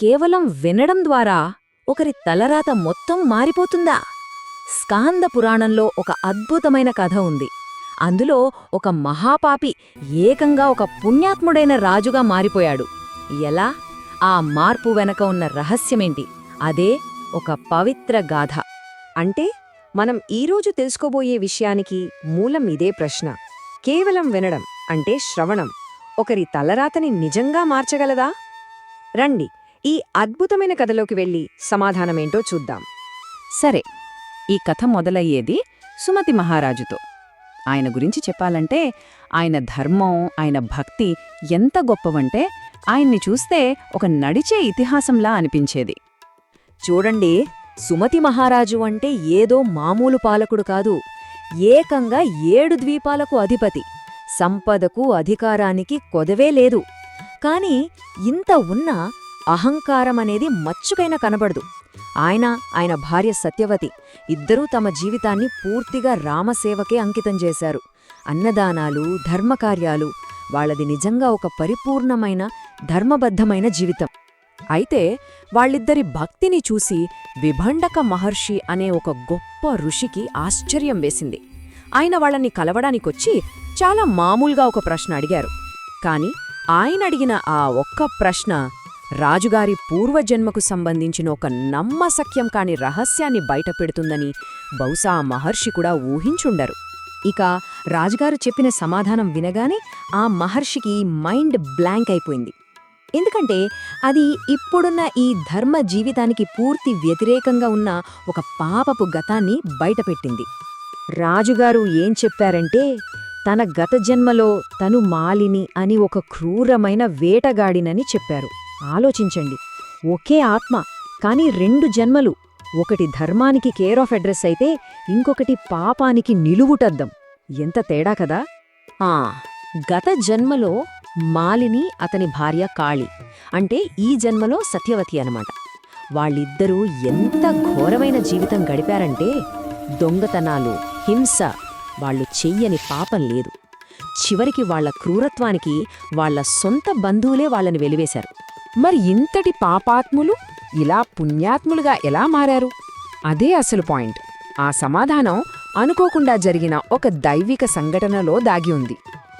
కేవలం వినడం ద్వారా ఒకరి తలరాత మొత్తం మారిపోతుందా? స్కాంద పురాణంలో ఒక అద్భుతమైన కథ ఉంది. అందులో ఒక మహాపాపి ఏకంగా ఒక పుణ్యాత్ముడైన రాజుగా మారిపోయాడు. ఎలా? ఆ మార్పు వెనక ఉన్న రహస్యమేంటి? అదే ఒక పవిత్ర గాథ. అంటే మనం ఈరోజు తెలుసుకోబోయే విషయానికి మూలం ఇదే ప్రశ్న. కేవలం వినడం అంటే శ్రవణం. ఒకరి తలరాతని నిజంగా మార్చగలదా? రండి ఈ అద్భుతమైన కథలోకి వెళ్ళి సమాధానమేంటో చూద్దాం. సరే ఈ కథ మొదలయ్యేది సుమతి మహారాజుతో. ఆయన గురించి చెప్పాలంటే ఆయన ధర్మం ఆయన భక్తి ఎంత గొప్పవంటే ఆయన్ని చూస్తే ఒక నడిచే ఇతిహాసంలా అనిపించేది. చూడండి సుమతి మహారాజు అంటే ఏదో మామూలు పాలకుడు కాదు. ఏకంగా ఏడు ద్వీపాలకు అధిపతి. సంపదకు అధికారానికి కొదవే లేదు. కాని ఇంత ఉన్నా అహంకారమనేది మచ్చుకైనా కనబడదు. ఆయన ఆయన భార్య సత్యవతి ఇద్దరూ తమ జీవితాన్ని పూర్తిగా రామసేవకే అంకితం చేశారు. అన్నదానాలు ధర్మకార్యాలు వాళ్ళది నిజంగా ఒక పరిపూర్ణమైన ధర్మబద్ధమైన జీవితం. అయితే వాళ్ళిద్దరి భక్తిని చూసి విభండక మహర్షి అనే ఒక గొప్ప ఋషికి ఆశ్చర్యం వేసింది. ఆయన వాళ్ళని కలవడానికొచ్చి చాలా మామూలుగా ఒక ప్రశ్న అడిగారు. కాని ఆయన అడిగిన ఆ ఒక్క ప్రశ్న రాజుగారి పూర్వజన్మకు సంబంధించిన ఒక నమ్మసఖ్యం కాని రహస్యాన్ని బయటపెడుతుందని బహుశా ఆ మహర్షి కూడా ఊహించుండరు. ఇక రాజుగారు చెప్పిన సమాధానం వినగానే ఆ మహర్షికి మైండ్ బ్లాంక్ అయిపోయింది. ఎందుకంటే అది ఇప్పుడున్న ఈ ధర్మ జీవితానికి పూర్తి వ్యతిరేకంగా ఉన్న ఒక పాపపు గతాన్ని బయటపెట్టింది. రాజుగారు ఏం చెప్పారంటే తన గత జన్మలో తను మాలిని అని ఒక క్రూరమైన వేటగాడినని చెప్పారు. ఆలోచించండి. ఒకే ఆత్మ కాని రెండు జన్మలు. ఒకటి ధర్మానికి కేర్ ఆఫ్ అడ్రస్ అయితే ఇంకొకటి పాపానికి నిలువుటద్దం. ఎంత తేడా కదా? ఆ గత జన్మలో మాలిని అతని భార్య కాళి. అంటే ఈ జన్మలో సత్యవతి అనమాట వాళ్ళిద్దరూ ఎంత ఘోరమైన జీవితం గడిపారంటే దొంగతనాలు హింస వాళ్ళు చెయ్యని పాపం లేదు. చివరికి వాళ్ళ క్రూరత్వానికి వాళ్ళ సొంత బంధువులే వాళ్ళని వెలివేశారు. మరి ఇంతటి పాపాత్ములు ఇలా పుణ్యాత్ములుగా ఎలా మారారు? అదే అసలు పాయింట్. ఆ సమాధానం అనుకోకుండా జరిగిన ఒక దైవిక సంఘటనలో దాగి ఉంది.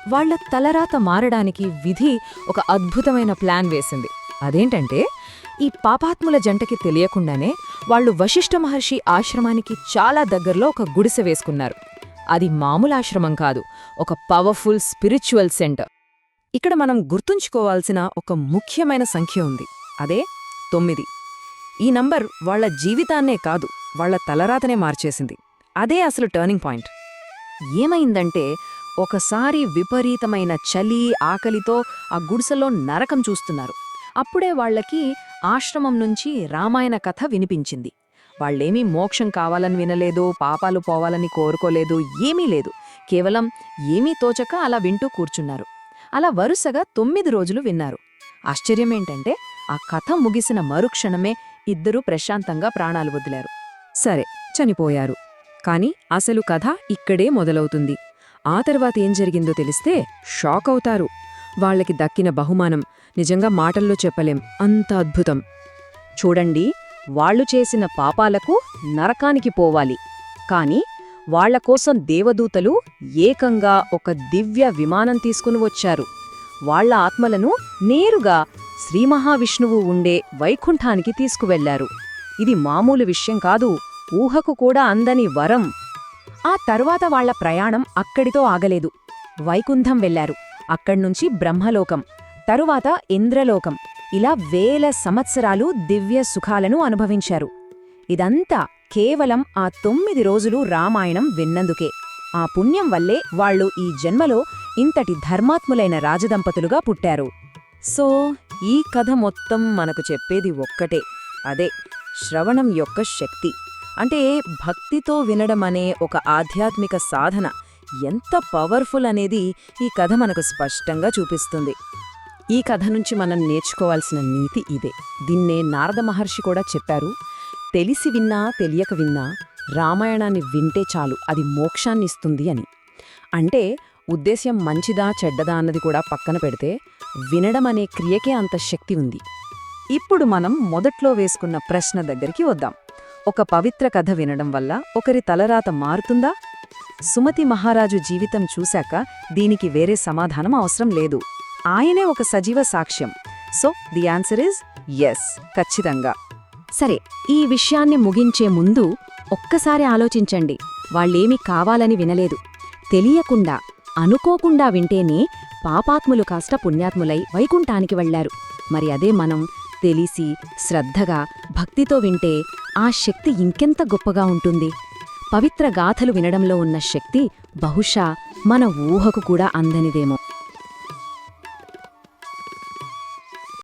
వాళ్ళ తలరాత మారడానికి విధి ఒక అద్భుతమైన ప్లాన్ వేసింది. అదేంటంటే ఈ పాపాత్ముల జంటకి తెలియకుండానే వాళ్ళు వశిష్ఠ మహర్షి ఆశ్రమానికి చాలా దగ్గరలో ఒక గుడిసె వేసుకున్నారు. అది మామూలు ఆశ్రమం కాదు ఒక పవర్ఫుల్ స్పిరిచువల్ సెంటర్. ఇక్కడ మనం గుర్తుంచుకోవాల్సిన ఒక ముఖ్యమైన సంఖ్య ఉంది. అదే తొమ్మిది. ఈ నంబర్ వాళ్ళ జీవితాన్నే కాదు వాళ్ళ తలరాతనే మార్చేసింది. అదే అసలు టర్నింగ్ పాయింట్. ఏమైందంటే ఒకసారి విపరీతమైన చలి ఆకలితో ఆ గుడిసెలో నరకం చూస్తున్నారు. అప్పుడే వాళ్ళకి ఆశ్రమం నుంచి రామాయణ కథ వినిపించింది. వాళ్ళేమీ మోక్షం కావాలని వినలేదు పాపాలు పోవాలని కోరుకోలేదు ఏమీ లేదు. కేవలం ఏమీ తోచక అలా వింటూ కూర్చున్నారు. అలా వరుసగా తొమ్మిది రోజులు విన్నారు. ఆశ్చర్యమేంటంటే ఆ కథ ముగిసిన మరుక్షణమే ఇద్దరూ ప్రశాంతంగా ప్రాణాలు వదిలారు. సరే చనిపోయారు. కాని అసలు కథ ఇక్కడే మొదలవుతుంది. ఆ తర్వాత ఏం జరిగిందో తెలిస్తే షాక్ అవుతారు వాళ్ళకి దక్కిన బహుమానం నిజంగా మాటల్లో చెప్పలేం. అంత అద్భుతం. చూడండి వాళ్ళు చేసిన పాపాలకు నరకానికి పోవాలి. కాని వాళ్ళ కోసం దేవదూతలు ఏకంగా ఒక దివ్య విమానం తీసుకుని వచ్చారు. వాళ్ళ ఆత్మలను నేరుగా శ్రీ మహావిష్ణువు ఉండే వైకుంఠానికి తీసుకువెళ్ళారు. ఇది మామూలు విషయం కాదు ఊహకు కూడా అందని వరం. ఆ తరువాత వాళ్ళ ప్రయాణం అక్కడితో ఆగలేదు. వైకుంఠం వెళ్ళారు అక్కడ్నుంచి బ్రహ్మలోకం తరువాత ఇంద్రలోకం. ఇలా వేల సంవత్సరాలు దివ్య సుఖాలను అనుభవించారు. ఇదంతా కేవలం ఆ తొమ్మిది రోజులు రామాయణం విన్నందుకే. ఆ పుణ్యం వల్లే వాళ్ళు ఈ జన్మలో ఇంతటి ధర్మాత్ములైన రాజదంపతులుగా పుట్టారు. సో ఈ కథ మొత్తం మనకు చెప్పేది ఒక్కటే. అదే శ్రవణం యొక్క శక్తి. అంటే భక్తితో వినడం అనే ఒక ఆధ్యాత్మిక సాధన ఎంత పవర్ఫుల్ అనేది ఈ కథ మనకు స్పష్టంగా చూపిస్తుంది. ఈ కథ నుంచి మనం నేర్చుకోవాల్సిన నీతి ఇదే. దీన్నే నారద మహర్షి కూడా చెప్పారు. తెలిసి విన్నా తెలియక విన్నా రామాయణాన్ని వింటే చాలు అది మోక్షాన్నిస్తుంది అని. అంటే ఉద్దేశ్యం మంచిదా చెడ్డదా అన్నది కూడా పక్కన పెడితే వినడం అనే క్రియకే అంత శక్తి ఉంది. ఇప్పుడు మనం మొదట్లో వేసుకున్న ప్రశ్న దగ్గరికి వద్దాం. ఒక పవిత్ర కథ వినడం వల్ల ఒకరి తలరాత మారుతుందా? సుమతి మహారాజు జీవితం చూశాక దీనికి వేరే సమాధానం అవసరం లేదు. ఆయనే ఒక సజీవ సాక్ష్యం. So the answer is yes ఖచ్చితంగా. సరే ఈ విషయాన్ని ముగించే ముందు ఒక్కసారి ఆలోచించండి. వాళ్ళేమీ కావాలని వినలేదు. తెలియకుండా అనుకోకుండా వింటేనే పాపాత్ములు కాస్త పుణ్యాత్ములై వైకుంఠానికి వెళ్ళారు మరి అదే మనం తెలిసి శ్రద్ధగా భక్తితో వింటే ఆ శక్తి ఇంకెంత గొప్పగా ఉంటుంది? పవిత్ర గాథలు వినడంలో ఉన్న శక్తి బహుశా మన ఊహకు కూడా అందనిదేమో.